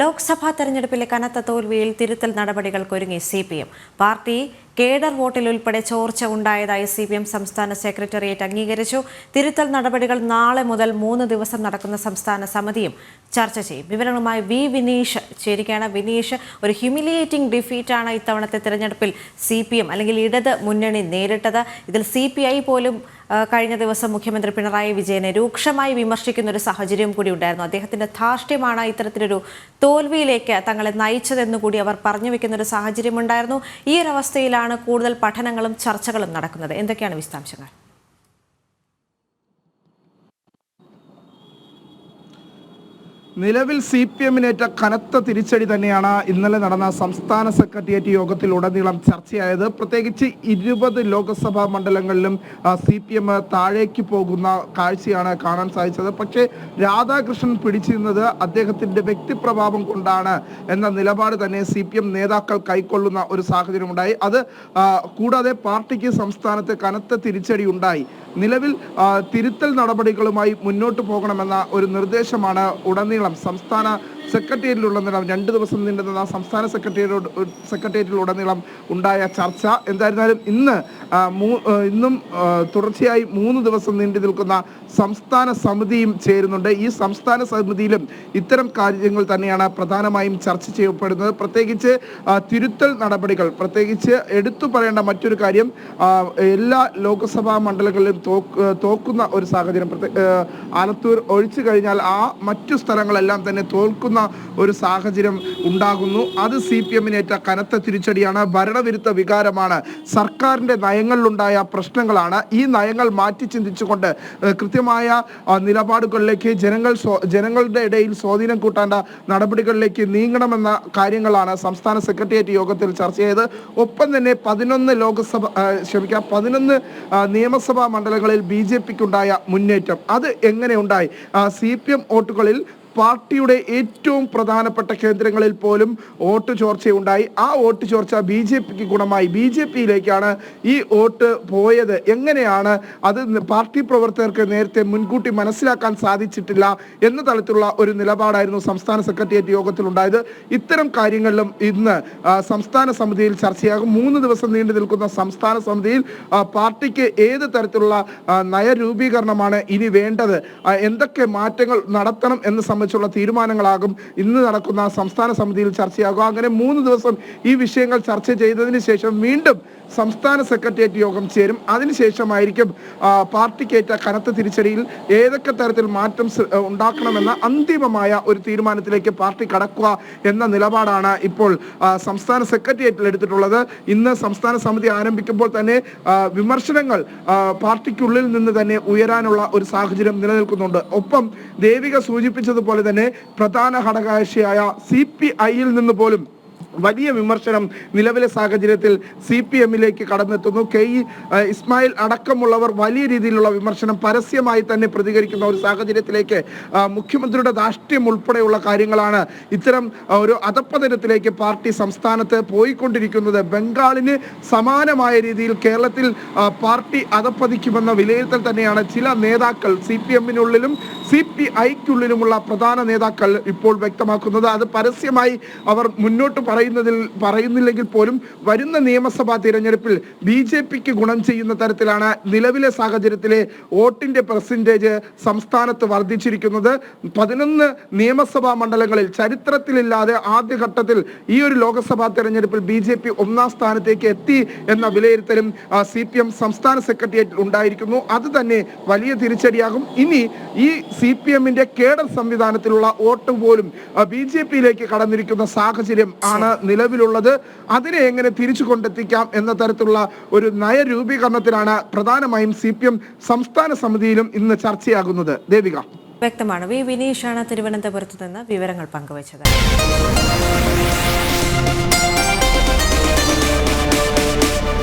ലോക്സഭാ തെരഞ്ഞെടുപ്പിലെ കനത്ത തോൽവിയിൽ തിരുത്തൽ നടപടികൾക്കൊരുങ്ങി C P M. Party cadre വോട്ടിൽ ഉൾപ്പെടെ ചോർച്ച ഉണ്ടായതായി സി പി എം സംസ്ഥാന സെക്രട്ടേറിയറ്റ് അംഗീകരിച്ചു. തിരുത്തൽ നടപടികൾ നാളെ മുതൽ മൂന്ന് ദിവസം നടക്കുന്ന സംസ്ഥാന സമിതിയും ചർച്ച ചെയ്യും. വിവരങ്ങളുമായി വി വിനീഷ് ചേരുകയാണ്. വിനീഷ് ഒരു ഹ്യൂമിലിയേറ്റിംഗ് ഡിഫീറ്റാണ് ഇത്തവണത്തെ തിരഞ്ഞെടുപ്പിൽ സി പി എം അല്ലെങ്കിൽ ഇടത് മുന്നണി നേരിട്ടത്. ഇതിൽ സി പി ഐ പോലും കഴിഞ്ഞ ദിവസം മുഖ്യമന്ത്രി പിണറായി വിജയനെ രൂക്ഷമായി വിമർശിക്കുന്ന ഒരു സാഹചര്യം കൂടി ഉണ്ടായിരുന്നു. അദ്ദേഹത്തിന്റെ ധാർഷ്ട്യമാണ് ഇത്തരത്തിലൊരു തോൽവിയിലേക്ക് തങ്ങളെ നയിച്ചതെന്ന് കൂടി അവർ പറഞ്ഞു വെക്കുന്ന ഒരു സാഹചര്യം ഉണ്ടായിരുന്നു. ഈ ഒരു അവസ്ഥയിലാണ് കൂടുതൽ പഠനങ്ങളും ചർച്ചകളും നടക്കുന്നത്. എന്തൊക്കെയാണ് വിശദാംശങ്ങൾ? നിലവിൽ സി പി എമ്മിനേറ്റ കനത്ത തിരിച്ചടി തന്നെയാണ് ഇന്നലെ നടന്ന സംസ്ഥാന സെക്രട്ടേറിയറ്റ് യോഗത്തിൽ ഉടനീളം ചർച്ചയായത്. പ്രത്യേകിച്ച് ഇരുപത് ലോക്സഭാ മണ്ഡലങ്ങളിലും സി പി എം താഴേക്ക് പോകുന്ന കാഴ്ചയാണ് കാണാൻ സാധിച്ചത്. പക്ഷേ രാധാകൃഷ്ണൻ പിടിച്ചിരുന്നത് അദ്ദേഹത്തിന്റെ വ്യക്തിപ്രഭാവം കൊണ്ടാണ് എന്ന നിലപാട് തന്നെ സി പി എം നേതാക്കൾ കൈക്കൊള്ളുന്ന ഒരു സാഹചര്യമുണ്ടായി. അത് കൂടാതെ പാർട്ടിക്ക് സംസ്ഥാനത്ത് കനത്ത തിരിച്ചടി ഉണ്ടായി. നിലവിൽ തിരുത്തൽ നടപടികളുമായി മുന്നോട്ട് പോകണമെന്ന ഒരു നിർദ്ദേശമാണ് ഉടനീളം സംസ്ഥാന സെക്രട്ടേറിയറ്റിലുടനീളം രണ്ട് ദിവസം നീണ്ടുന്ന സംസ്ഥാന സെക്രട്ടേറിയറ്റ് സെക്രട്ടേറിയറ്റിലുടനീളം ഉണ്ടായ ചർച്ച എന്തായിരുന്നാലും ഇന്ന് ഇന്നും തുടർച്ചയായി മൂന്ന് ദിവസം നീണ്ടു നിൽക്കുന്ന സംസ്ഥാന സമിതിയും ചേരുന്നുണ്ട്. ഈ സംസ്ഥാന സമിതിയിലും ഇത്തരം കാര്യങ്ങൾ തന്നെയാണ് പ്രധാനമായും ചർച്ച ചെയ്യപ്പെടുന്നത്. പ്രത്യേകിച്ച് തിരുത്തൽ നടപടികൾ പ്രത്യേകിച്ച് എടുത്തു പറയേണ്ട മറ്റൊരു കാര്യം എല്ലാ ലോക്സഭാ മണ്ഡലങ്ങളിലും തോക്ക് തോക്കുന്ന ഒരു സാഹചര്യം ആലത്തൂർ ഒഴിച്ചു കഴിഞ്ഞാൽ ആ മറ്റു സ്ഥലങ്ങളെല്ലാം തന്നെ തോൽക്കുന്ന ഒരു സാഹചര്യം ഉണ്ടാകുന്നു. അത് സി പി എമ്മിനേറ്റ കനത്ത തിരിച്ചടിയാണ്. ഭരണവിരുദ്ധ വികാരമാണ്. സർക്കാരിന്റെ നയങ്ങളിലുണ്ടായ പ്രശ്നങ്ങളാണ്. ഈ നയങ്ങൾ മാറ്റി ചിന്തിച്ചുകൊണ്ട് കൃത്യമായ നിലപാടുകളിലേക്ക് ജനങ്ങൾ ജനങ്ങളുടെ ഇടയിൽ സ്വാധീനം കൂട്ടേണ്ട നടപടികളിലേക്ക് നീങ്ങണമെന്ന കാര്യങ്ങളാണ് സംസ്ഥാന സെക്രട്ടേറിയറ്റ് യോഗത്തിൽ ചർച്ച ചെയ്തത്. ഒപ്പം തന്നെ പതിനൊന്ന് ലോക്സഭ ക്ഷമിക്കാം പതിനൊന്ന് നിയമസഭാ മണ്ഡലങ്ങളിൽ ബി ജെ പിക്കുണ്ടായ മുന്നേറ്റം. അത് എങ്ങനെ ഉണ്ടായി? സി പി എം വോട്ടുകളിൽ പാർട്ടിയുടെ ഏറ്റവും പ്രധാനപ്പെട്ട കേന്ദ്രങ്ങളിൽ പോലും വോട്ട് ചോർച്ചയുണ്ടായി. ആ വോട്ട് ചോർച്ച ബി ജെ പിക്ക് ഗുണമായി. ബി ജെ പിയിലേക്കാണ് ഈ വോട്ട് പോയത്. എങ്ങനെയാണ് അത് പാർട്ടി പ്രവർത്തകർക്ക് നേരത്തെ മുൻകൂട്ടി മനസ്സിലാക്കാൻ സാധിച്ചിട്ടില്ല എന്ന തലത്തിലുള്ള ഒരു നിലപാടായിരുന്നു സംസ്ഥാന സെക്രട്ടേറിയറ്റ് യോഗത്തിൽ ഉണ്ടായത് ഇത്തരം കാര്യങ്ങളിലും ഇന്ന് സംസ്ഥാന സമിതിയിൽ ചർച്ചയാകും. മൂന്ന് ദിവസം നീണ്ടു നിൽക്കുന്ന സംസ്ഥാന സമിതിയിൽ പാർട്ടിക്ക് ഏത് തരത്തിലുള്ള നയരൂപീകരണമാണ് ഇനി വേണ്ടത്? എന്തൊക്കെ മാറ്റങ്ങൾ നടത്തണം എന്ന് സംബന്ധിച്ചുള്ള തീരുമാനങ്ങളാകും. ഇന്ന് നടക്കുന്ന സംസ്ഥാന സമിതിയിൽ ചർച്ചയാകും. അങ്ങനെ മൂന്ന് ദിവസം ഈ വിഷയങ്ങൾ ചർച്ച ചെയ്തതിന് ശേഷം വീണ്ടും സംസ്ഥാന സെക്രട്ടേറിയറ്റ് യോഗം ചേരും. അതിനുശേഷമായിരിക്കും പാർട്ടിക്കേറ്റ കനത്ത തിരിച്ചടിയിൽ ഏതൊക്കെ തരത്തിൽ മാറ്റം ഉണ്ടാക്കണമെന്ന അന്തിമമായ ഒരു തീരുമാനത്തിലേക്ക് പാർട്ടി കടക്കുക എന്ന നിലപാടാണ് ഇപ്പോൾ സംസ്ഥാന സെക്രട്ടേറിയറ്റിൽ എടുത്തിട്ടുള്ളത്. ഇന്ന് സംസ്ഥാന സമിതി ആരംഭിക്കുമ്പോൾ തന്നെ വിമർശനങ്ങൾ പാർട്ടിക്കുള്ളിൽ നിന്ന് തന്നെ ഉയരാനുള്ള ഒരു സാഹചര്യം നിലനിൽക്കുന്നുണ്ട്. ഒപ്പം ദേവിക സൂചിപ്പിച്ചതുപോലെ തന്നെ പ്രധാന ഘടകകക്ഷിയായ സി പി ഐയിൽ നിന്ന് പോലും വലിയ വിമർശനം നിലവിലെ സാഹചര്യത്തിൽ സി പി എമ്മിലേക്ക് കടന്നെത്തുന്നു. കെ ഇ ഇസ്മായിൽ അടക്കമുള്ളവർ വലിയ രീതിയിലുള്ള വിമർശനം പരസ്യമായി തന്നെ പ്രതികരിക്കുന്ന ഒരു സാഹചര്യത്തിലേക്ക് മുഖ്യമന്ത്രിയുടെ ദാഷ്ട്യം ഉൾപ്പെടെയുള്ള കാര്യങ്ങളാണ് ഇത്തരം ഒരു അധപ്പതനത്തിലേക്ക് പാർട്ടി സംസ്ഥാനത്ത് പോയിക്കൊണ്ടിരിക്കുന്നത്. ബംഗാളിന് സമാനമായ രീതിയിൽ കേരളത്തിൽ പാർട്ടി അധപ്പതിക്കുമെന്ന വിലയിരുത്തൽ തന്നെയാണ് ചില നേതാക്കൾ സി പി എമ്മിനുള്ളിലും സി പി ഐക്കുള്ളിലുമുള്ള പ്രധാന നേതാക്കൾ ഇപ്പോൾ വ്യക്തമാക്കുന്നത്. അത് പരസ്യമായി അവർ മുന്നോട്ട് പറയുന്നതിൽ പറയുന്നില്ലെങ്കിൽ പോലും വരുന്ന നിയമസഭാ തിരഞ്ഞെടുപ്പിൽ ബി ജെ പിക്ക് ഗുണം ചെയ്യുന്ന തരത്തിലാണ് നിലവിലെ സാഹചര്യത്തിലെ വോട്ടിന്റെ പെർസെന്റേജ് സംസ്ഥാനത്ത് വർദ്ധിച്ചിരിക്കുന്നത്. പതിനൊന്ന് നിയമസഭാ മണ്ഡലങ്ങളിൽ ചരിത്രത്തിലില്ലാതെ ആദ്യഘട്ടത്തിൽ ഈ ഒരു ലോക്സഭാ തെരഞ്ഞെടുപ്പിൽ ബി ജെ പി ഒന്നാം സ്ഥാനത്തേക്ക് എത്തി എന്ന വിലയിരുത്തലും സി പി എം സംസ്ഥാന സെക്രട്ടേറിയറ്റിൽ ഉണ്ടായിരിക്കുന്നു. അത് തന്നെ വലിയ തിരിച്ചടിയാകും. ഇനി ഈ സി പി എമ്മിന്റെ കേഡർ സംവിധാനത്തിലുള്ള വോട്ട് പോലും ബി ജെ പിയിലേക്ക് കടന്നിരിക്കുന്ന സാഹചര്യം ആണ് നിലവിലുള്ളത് അതിനെ എങ്ങനെ തിരിച്ചു കൊണ്ടെത്തിക്കാം എന്ന തരത്തിലുള്ള ഒരു നയരൂപീകരണത്തിലാണ് പ്രധാനമായും സി പി എം സംസ്ഥാന സമിതിയിലും ഇന്ന് ചർച്ചയാകുന്നത്. ദേവിക. വ്യക്തമാണ്. വി വിനീഷാണ് തിരുവനന്തപുരത്ത് നിന്ന് വിവരങ്ങൾ പങ്കുവച്ചത്.